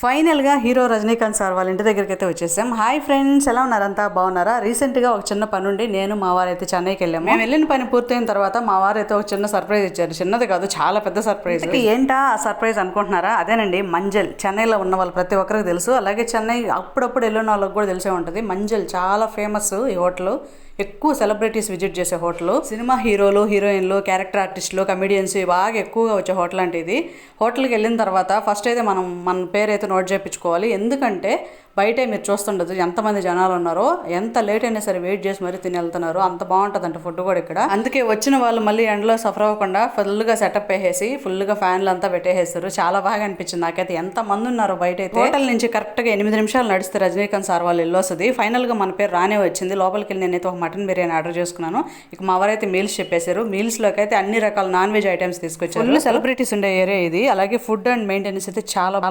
ఫైనల్గా hero Rajinikanth sir వాళ్ళ ఇంటి దగ్గరికి అయితే వచ్చేసాం. హాయ్ ఫ్రెండ్స్ ఎలా ఉన్నారంతా బాగున్నారా? రీసెంట్గా ఒక చిన్న పని ఉండి నేను మా వారైతే చెన్నైకి వెళ్ళాము. మేము వెళ్ళిన పని పూర్తయిన తర్వాత మా వారైతే ఒక చిన్న సర్ప్రైజ్ ఇచ్చారు. చిన్నది కాదు చాలా పెద్ద సర్ప్రైజ్. ఏంటా ఆ సర్ప్రైజ్ అనుకుంటున్నారా? అదేనండి మంజల్. చెన్నైలో ఉన్న వాళ్ళు ప్రతి ఒక్కరికి తెలుసు. అలాగే చెన్నై అప్పుడప్పుడు వెళ్ళిన వాళ్ళకి కూడా తెలిసే ఉంటుంది. మంజల్ చాలా ఫేమస్ ఈ హోటల్. ఎక్కువ సెలబ్రిటీస్ విజిట్ చేసే హోటల్. సినిమా హీరోలు హీరోయిన్లు క్యారెక్టర్ ఆర్టిస్టులు కమెడియన్స్ బాగా ఎక్కువగా వచ్చే హోటల్ అంటే ఇది. హోటల్కి వెళ్ళిన తర్వాత ఫస్ట్ అయితే మనం మన పేరు అయితే నోట్ చేయించుకోవాలి. ఎందుకంటే బయటే మీరు చూస్తుండదు ఎంతమంది జనాలు ఉన్నారో ఎంత లేట్ అయినా సరే వెయిట్ చేసి మరీ తిని వెళ్తున్నారు. అంత బాగుంటుందంట ఫుడ్ కూడా ఇక్కడ. అందుకే వచ్చిన వాళ్ళు మళ్ళీ ఎండలో సఫర్ అవ్వకుండా ఫుల్గా సెటప్ వేసేసి ఫుల్గా ఫ్యాన్లు అంతా పెట్టేసేస్తారు. చాలా బాగా అనిపించింది నాకైతే. ఎంత మంది ఉన్నారు బయట అయితే హోటల్ నుంచి కరెక్ట్గా ఎనిమిది నిమిషాలు నడిస్తే రజనీకాంత్ సార్ వాళ్ళు ఇల్లు వస్తుంది. ఫైనల్గా మన పేరు రానే వచ్చింది. లోపలికి వెళ్ళి నేనైతే ఒక మటన్ బిర్యానీ ఆర్డర్ చేసుకున్నాను. ఇక మా వారైతే మీల్స్ చెప్పేశారు. మీల్స్లోకి అయితే అన్ని రకాల నాన్ వెజ్ ఐటమ్స్ తీసుకొచ్చారు. సెలబ్రిటీస్ ఉండే ఏరియా ఇది. అలాగే ఫుడ్ అండ్ మెయింటెనెన్స్ అయితే చాలా